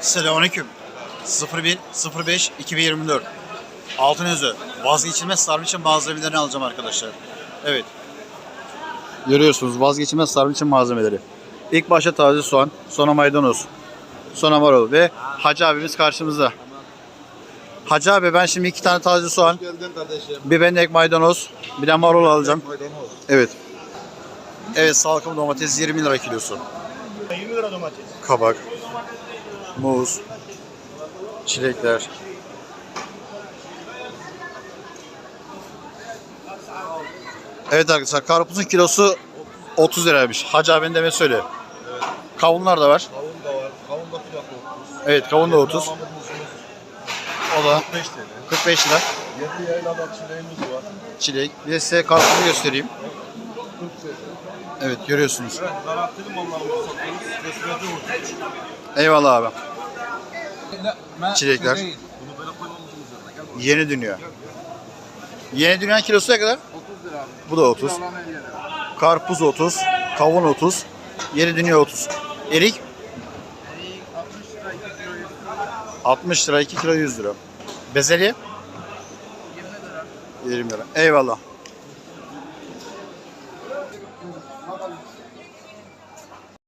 Selamünaleyküm. 01 05 2024. Altınözü vazgeçilmez sarnıçın malzemelerini alacağım arkadaşlar. Evet. Görüyorsunuz vazgeçilmez sarnıçın malzemeleri. İlk başta taze soğan, sonra maydanoz, sonra marul ve Hacı abimiz karşımızda. Hacı abi ben şimdi iki tane taze soğan, bir bendek maydanoz, bir de marul alacağım. Evet. Evet salkım domates 20 lira kilosu. 20 lira domates. kabak, muz, çilekler. Evet arkadaşlar karpuzun kilosu 30 liraymış. Hacı abinin deme söyle. Kavunlar da var. Kavun da var. Kavun da fiyatı 30. Evet kavun da 30. Tamamı muzumuz O da 45 TL. 45 lira. 7 yayla bak çileğimiz var. Çilek. Bir de size karpuzu göstereyim. 40 TL. Evet görüyorsunuz. Evet. Eyvallah abi. Çilekler. şey değil, Bunu böyle koymamızın üzerine. Gel Yeni dünya. Yeni dünyanın kilosu ne kadar? 30 lira abi. Bu da 30. Alan 50 lira. Karpuz 30. Kavun 30. Yeni dünya 30. Erik 60 lira 2 kilo 100 lira. 60 lira 2 kilo 100 lira. Bezelye 20 lira. 20 lira. Eyvallah.